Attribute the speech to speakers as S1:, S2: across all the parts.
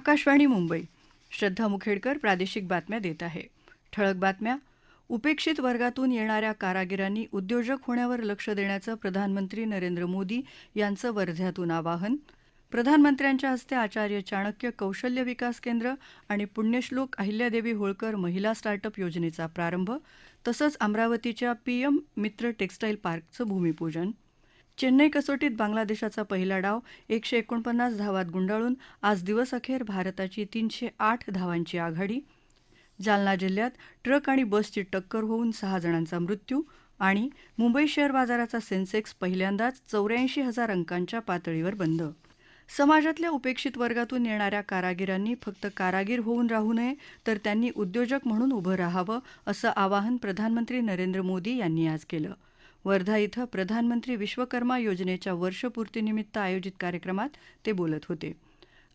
S1: आकाशवाणी मुंबई श्रद्धा मुखेडकर प्रादेशिक बातम्या देत आहे ठळक बातम्या उपेक्षित वर्गातून येणाऱ्या कारागिरांनी उद्योजक होण्यावर लक्ष देण्याचं प्रधानमंत्री नरेंद्र मोदी यांचं वर्ध्यातून आवाहन प्रधानमंत्र्यांच्या हस्ते आचार्य चाणक्य कौशल्य विकास केंद्र आणि पुण्यश्लोक अहिल्यादेवी होळकर महिला स्टार्टअप योजनेचा प्रारंभ तसंच अमरावतीच्या पीएम मित्र टेक्स्टाईल पार्कचं भूमिपूजन चेन्नई कसोटीत बांगलादेशाचा पहिला डाव एकशे एकोणपन्नास धावात गुंडाळून आज दिवसअखेर भारताची तीनशे आठ धावांची आघाडी जालना जिल्ह्यात ट्रक आणि बसची टक्कर होऊन सहा जणांचा मृत्यू आणि मुंबई शेअर बाजाराचा सेन्सेक्स पहिल्यांदाच चौऱ्याऐंशी हजार अंकांच्या पातळीवर बंद समाजातल्या उपेक्षित वर्गातून येणाऱ्या कारागिरांनी फक्त कारागीर होऊन राहू नये तर त्यांनी उद्योजक म्हणून उभं राहावं असं आवाहन प्रधानमंत्री नरेंद्र मोदी यांनी आज केलं वर्धा इथं प्रधानमंत्री विश्वकर्मा योजनेच्या वर्षपूर्तीनिमित्त आयोजित कार्यक्रमात ते बोलत होते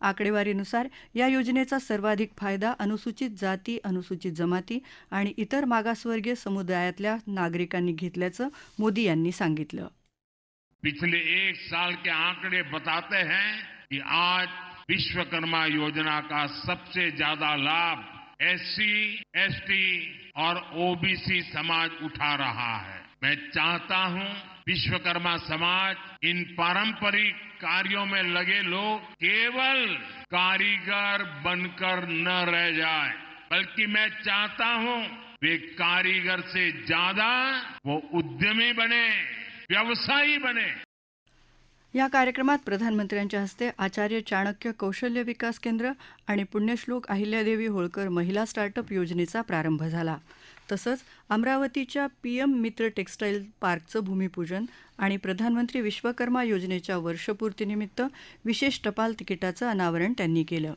S1: आकडेवारीनुसार या योजनेचा सर्वाधिक फायदा अनुसूचित जाती अनुसूचित जमाती आणि इतर मागासवर्गीय समुदायातल्या नागरिकांनी घेतल्याचं मोदी यांनी सांगितलं पिछले एक साल के आंकड़े बताते हैं कि आज विश्वकर्मा योजना का सबसे ज्यादा लाभ एस एसटी और ओबीसी समाज उठा रहा है मैं चाहता हूं विश्वकर्मा समाज इन पारंपरिक कार्यों में लगे लोग केवल कारीगर बनकर न रह जाए बल्कि मैं चाहता हूं वे कारीगर से ज्यादा वो उद्यमी बने व्यवसायी बने
S2: या कार्यक्रमात प्रधानमंत्र्यांच्या हस्ते आचार्य चाणक्य कौशल्य विकास केंद्र आणि पुण्यश्लोक अहिल्यादेवी होळकर महिला स्टार्टअप योजनेचा प्रारंभ झाला तसंच अमरावतीच्या पीएम मित्र टेक्स्टाईल पार्कचं भूमिपूजन आणि प्रधानमंत्री विश्वकर्मा योजनेच्या वर्षपूर्तीनिमित्त विशेष टपाल तिकिटाचं अनावरण त्यांनी केलं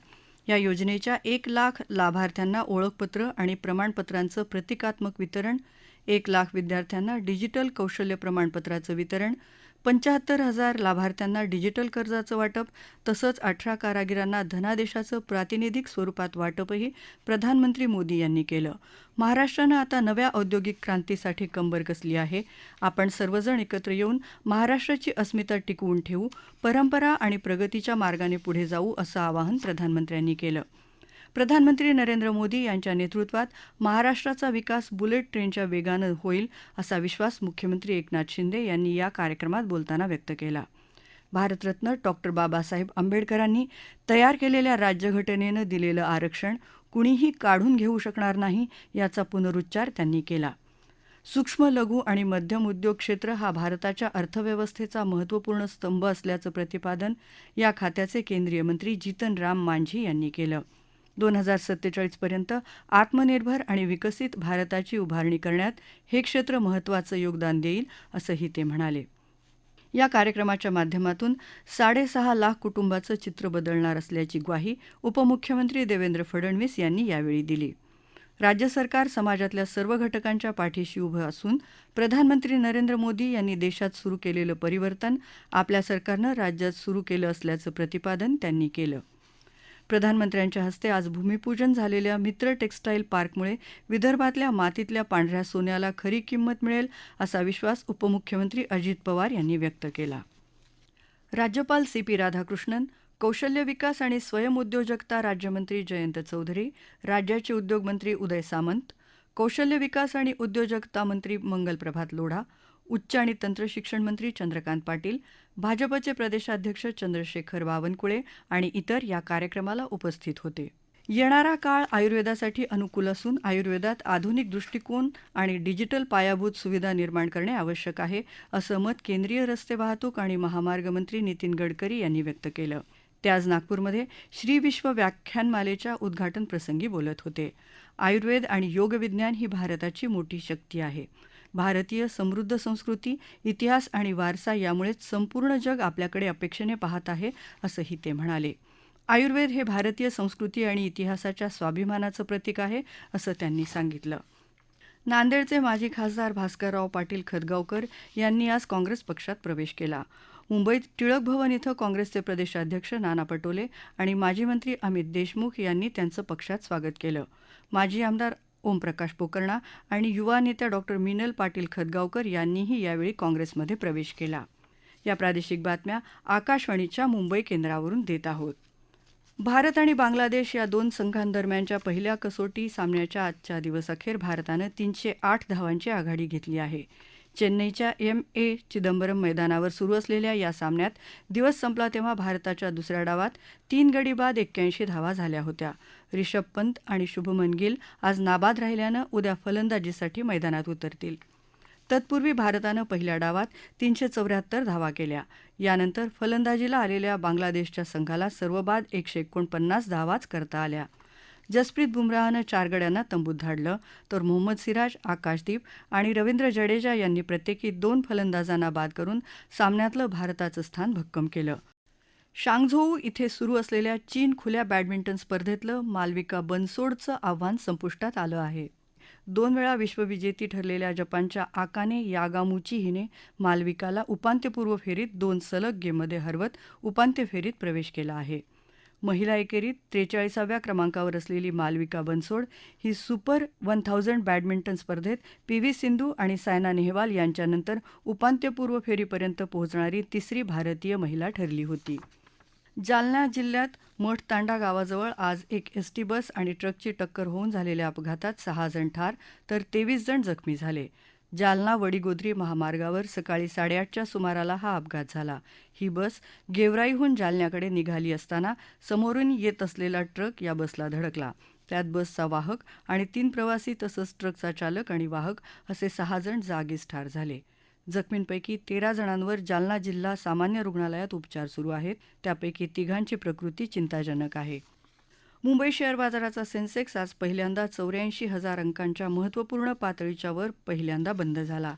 S2: या योजनेच्या एक लाख लाभार्थ्यांना ओळखपत्र आणि प्रमाणपत्रांचं प्रतिकात्मक वितरण एक लाख विद्यार्थ्यांना डिजिटल कौशल्य प्रमाणपत्राचं वितरण पंचाहत्तर हजार लाभार्थ्यांना डिजिटल कर्जाचं वाटप तसंच अठरा कारागिरांना धनादेशाचं प्रातिनिधिक स्वरूपात वाटपही प्रधानमंत्री मोदी यांनी केलं महाराष्ट्रानं आता नव्या औद्योगिक क्रांतीसाठी कंबर कसली आहे आपण सर्वजण एकत्र येऊन महाराष्ट्राची अस्मिता टिकवून ठेवू परंपरा आणि प्रगतीच्या मार्गाने पुढे जाऊ असं आवाहन प्रधानमंत्र्यांनी केलं प्रधानमंत्री नरेंद्र मोदी यांच्या नेतृत्वात महाराष्ट्राचा विकास बुलेट ट्रेनच्या वेगानं होईल असा विश्वास मुख्यमंत्री एकनाथ शिंदे यांनी या कार्यक्रमात बोलताना व्यक्त केला भारतरत्न डॉक्टर बाबासाहेब आंबेडकरांनी तयार केलेल्या राज्यघटनेनं दिलेलं आरक्षण कुणीही काढून घेऊ शकणार नाही याचा पुनरुच्चार त्यांनी केला सूक्ष्म लघु आणि मध्यम उद्योग क्षेत्र हा भारताच्या अर्थव्यवस्थेचा महत्त्वपूर्ण स्तंभ असल्याचं प्रतिपादन या खात्याचे केंद्रीय मंत्री जितन राम मांझी यांनी केलं दोन हजार सत्तेचाळीसपर्यंत आत्मनिर्भर आणि विकसित भारताची उभारणी करण्यात हे क्षेत्र महत्त्वाचं योगदान देईल असंही ते म्हणाले या कार्यक्रमाच्या माध्यमातून साडेसहा लाख कुटुंबाचं चित्र बदलणार असल्याची ग्वाही उपमुख्यमंत्री देवेंद्र फडणवीस यांनी यावेळी दिली राज्य सरकार समाजातल्या सर्व घटकांच्या पाठीशी उभं असून प्रधानमंत्री नरेंद्र मोदी यांनी देशात सुरू केलेलं परिवर्तन आपल्या सरकारनं राज्यात सुरू केलं असल्याचं प्रतिपादन त्यांनी केलं प्रधानमंत्र्यांच्या हस्ते आज भूमिपूजन झालेल्या मित्र टेक्स्टाईल पार्कमुळे विदर्भातल्या मातीतल्या पांढऱ्या सोन्याला खरी किंमत मिळेल असा विश्वास उपमुख्यमंत्री अजित पवार यांनी व्यक्त केला राज्यपाल सी पी राधाकृष्णन कौशल्य विकास आणि स्वयंउद्योजकता राज्यमंत्री जयंत चौधरी राज्याचे उद्योगमंत्री उदय सामंत कौशल्य विकास आणि उद्योजकता मंत्री मंगल प्रभात लोढा उच्च आणि तंत्र शिक्षण मंत्री चंद्रकांत पाटील भाजपचे प्रदेशाध्यक्ष चंद्रशेखर बावनकुळे आणि इतर या कार्यक्रमाला उपस्थित होते येणारा काळ आयुर्वेदासाठी अनुकूल असून आयुर्वेदात आधुनिक दृष्टिकोन आणि डिजिटल पायाभूत सुविधा निर्माण करणे आवश्यक आहे असं मत केंद्रीय रस्ते वाहतूक आणि महामार्ग मंत्री नितीन गडकरी यांनी व्यक्त केलं ते आज नागपूरमध्ये श्री विश्व व्याख्यानमालेच्या उद्घाटन प्रसंगी बोलत होते आयुर्वेद आणि योगविज्ञान ही भारताची मोठी शक्ती आहे भारतीय समृद्ध संस्कृती इतिहास आणि वारसा यामुळेच संपूर्ण जग आपल्याकडे अपेक्षेने पाहत आहे असंही ते म्हणाले आयुर्वेद हे भारतीय संस्कृती आणि इतिहासाच्या स्वाभिमानाचं प्रतीक आहे असं त्यांनी सांगितलं नांदेडचे माजी खासदार भास्करराव पाटील खदगावकर यांनी आज काँग्रेस पक्षात प्रवेश केला मुंबईत टिळक भवन इथं काँग्रेसचे प्रदेशाध्यक्ष नाना पटोले आणि माजी मंत्री अमित देशमुख यांनी त्यांचं पक्षात स्वागत केलं माजी आमदार ओमप्रकाश पोकर्णा आणि युवा नेत्या डॉक्टर मिनल पाटील खतगावकर यांनीही यावेळी काँग्रेसमध्ये प्रवेश केला या प्रादेशिक बातम्या आकाशवाणीच्या मुंबई केंद्रावरून देत आहोत भारत आणि बांगलादेश या दोन संघांदरम्यानच्या पहिल्या कसोटी सामन्याच्या आजच्या दिवसअखेर भारतानं तीनशे आठ धावांची आघाडी घेतली आहे चेन्नईच्या एम ए चिदंबरम मैदानावर सुरू असलेल्या या सामन्यात दिवस संपला तेव्हा भारताच्या दुसऱ्या डावात तीन गडी बाद एक्क्याऐंशी धावा झाल्या होत्या रिषभ पंत आणि शुभमन गिल आज नाबाद राहिल्यानं उद्या फलंदाजीसाठी मैदानात उतरतील तत्पूर्वी भारतानं पहिल्या डावात तीनशे चौऱ्याहत्तर धावा केल्या यानंतर फलंदाजीला आलेल्या बांगलादेशच्या संघाला सर्व बाद एकशे एकोणपन्नास धावाच करता आल्या जसप्रीत बुमराहनं चार गड्यांना तंबूत धाडलं तर मोहम्मद सिराज आकाशदीप आणि रवींद्र जडेजा यांनी प्रत्येकी दोन फलंदाजांना बाद करून सामन्यातलं भारताचं स्थान भक्कम केलं शांगझोऊ इथे सुरू असलेल्या चीन खुल्या बॅडमिंटन स्पर्धेतलं मालविका बनसोडचं आव्हान संपुष्टात आलं आहे दोन वेळा विश्वविजेती ठरलेल्या जपानच्या आकाने यागामुची हिने मालविकाला उपांत्यपूर्व फेरीत दोन सलग गेममध्ये हरवत उपांत्य फेरीत प्रवेश केला आहे महिला एकेरीत त्रेचाळीसाव्या क्रमांकावर असलेली मालविका बनसोड ही सुपर वन थाउजंड बॅडमिंटन स्पर्धेत पी व्ही सिंधू आणि सायना नेहवाल यांच्यानंतर उपांत्यपूर्व फेरीपर्यंत पोहोचणारी तिसरी भारतीय महिला ठरली होती जालना जिल्ह्यात मठतांडा गावाजवळ आज एक एसटी बस आणि ट्रकची टक्कर होऊन झालेल्या अपघातात सहा जण ठार तर तेवीस जण जखमी झाले जालना वडीगोद्री महामार्गावर सकाळी साडेआठच्या सुमाराला हा अपघात झाला ही बस गेवराईहून जालन्याकडे निघाली असताना समोरून येत असलेला ट्रक या बसला धडकला त्यात बसचा वाहक आणि तीन प्रवासी तसंच ट्रकचा चालक आणि वाहक असे सहा जण जागीच ठार झाले जखमींपैकी तेरा जणांवर जालना जिल्हा सामान्य रुग्णालयात उपचार सुरू आहेत त्यापैकी तिघांची प्रकृती चिंताजनक आहे मुंबई शेअर बाजाराचा सेन्सेक्स आज पहिल्यांदा चौऱ्याऐंशी हजार अंकांच्या महत्त्वपूर्ण पातळीच्या वर पहिल्यांदा बंद झाला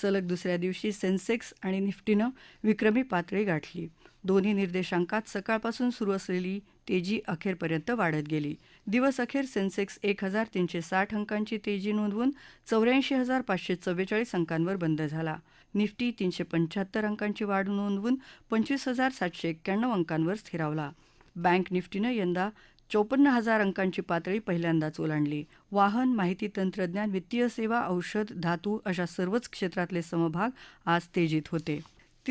S2: सलग दुसऱ्या दिवशी सेन्सेक्स आणि निफ्टीनं विक्रमी पातळी गाठली दोन्ही निर्देशांकात सकाळपासून सुरू असलेली तेजी अखेरपर्यंत वाढत गेली दिवस अखेर सेन्सेक्स एक हजार तीनशे साठ अंकांची तेजी नोंदवून चौऱ्याऐंशी हजार पाचशे चव्वेचाळीस अंकांवर बंद झाला निफ्टी तीनशे पंच्याहत्तर अंकांची वाढ नोंदवून पंचवीस हजार सातशे एक्क्याण्णव अंकांवर स्थिरावला बँक निफ्टीनं यंदा चोपन्न हजार अंकांची पातळी पहिल्यांदाच ओलांडली वाहन माहिती तंत्रज्ञान वित्तीय सेवा औषध धातू अशा सर्वच क्षेत्रातले समभाग आज तेजीत होते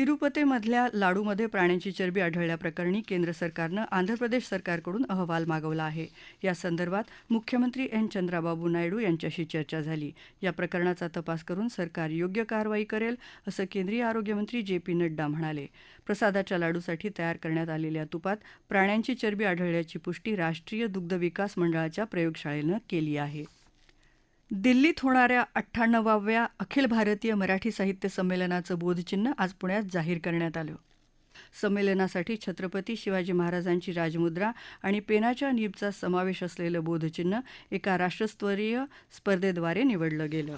S2: तिरुपतेमधल्या लाडूमध्ये प्राण्यांची चरबी आढळल्याप्रकरणी केंद्र सरकारनं आंध्र प्रदेश सरकारकडून अहवाल मागवला आहे या संदर्भात मुख्यमंत्री एन चंद्राबाबू नायडू यांच्याशी चर्चा झाली या प्रकरणाचा तपास करून सरकार योग्य कारवाई करेल असं केंद्रीय आरोग्यमंत्री जे पी नड्डा म्हणाले प्रसादाच्या लाडूसाठी तयार करण्यात आलेल्या तुपात प्राण्यांची चरबी आढळल्याची पुष्टी राष्ट्रीय दुग्ध विकास मंडळाच्या प्रयोगशाळेनं केली आहे दिल्लीत होणाऱ्या अठ्ठ्याण्णवाव्या अखिल भारतीय मराठी साहित्य संमेलनाचं बोधचिन्ह आज पुण्यात जाहीर करण्यात आलं संमेलनासाठी छत्रपती शिवाजी महाराजांची राजमुद्रा आणि पेनाच्या नीबचा समावेश असलेलं बोधचिन्ह एका राष्ट्रस्तरीय स्पर्धेद्वारे निवडलं गेलं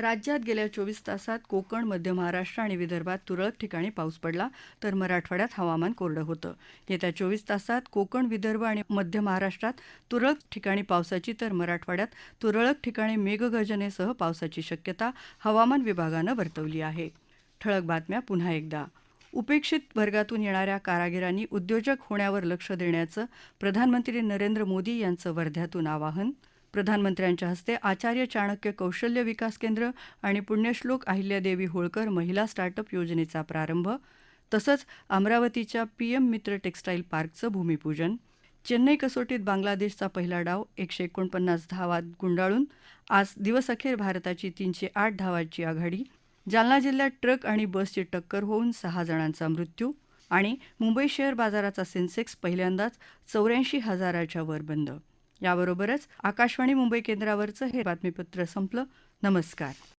S2: राज्यात गेल्या चोवीस तासात कोकण मध्य महाराष्ट्र आणि विदर्भात तुरळक ठिकाणी पाऊस पडला तर मराठवाड्यात हवामान कोरडं होतं येत्या चोवीस तासात कोकण विदर्भ आणि मध्य महाराष्ट्रात तुरळक ठिकाणी पावसाची तर मराठवाड्यात तुरळक ठिकाणी मेघगर्जनेसह पावसाची शक्यता हवामान विभागानं वर्तवली आहे ठळक बातम्या पुन्हा एकदा उपेक्षित वर्गातून येणाऱ्या कारागिरांनी उद्योजक होण्यावर लक्ष देण्याचं प्रधानमंत्री नरेंद्र मोदी यांचं वर्ध्यातून आवाहन प्रधानमंत्र्यांच्या हस्ते आचार्य चाणक्य कौशल्य विकास केंद्र आणि पुण्यश्लोक अहिल्यादेवी होळकर महिला स्टार्टअप योजनेचा प्रारंभ तसंच अमरावतीच्या पीएम मित्र टेक्स्टाईल पार्कचं भूमिपूजन चेन्नई कसोटीत बांगलादेशचा पहिला डाव एकशे एकोणपन्नास धावात गुंडाळून आज दिवसअखेर भारताची तीनशे आठ धावांची आघाडी जालना जिल्ह्यात ट्रक आणि बसची टक्कर होऊन सहा जणांचा मृत्यू आणि मुंबई शेअर बाजाराचा सेन्सेक्स पहिल्यांदाच चौऱ्याऐंशी हजाराच्या वर बंद याबरोबरच आकाशवाणी मुंबई केंद्रावरचं हे बातमीपत्र संपलं नमस्कार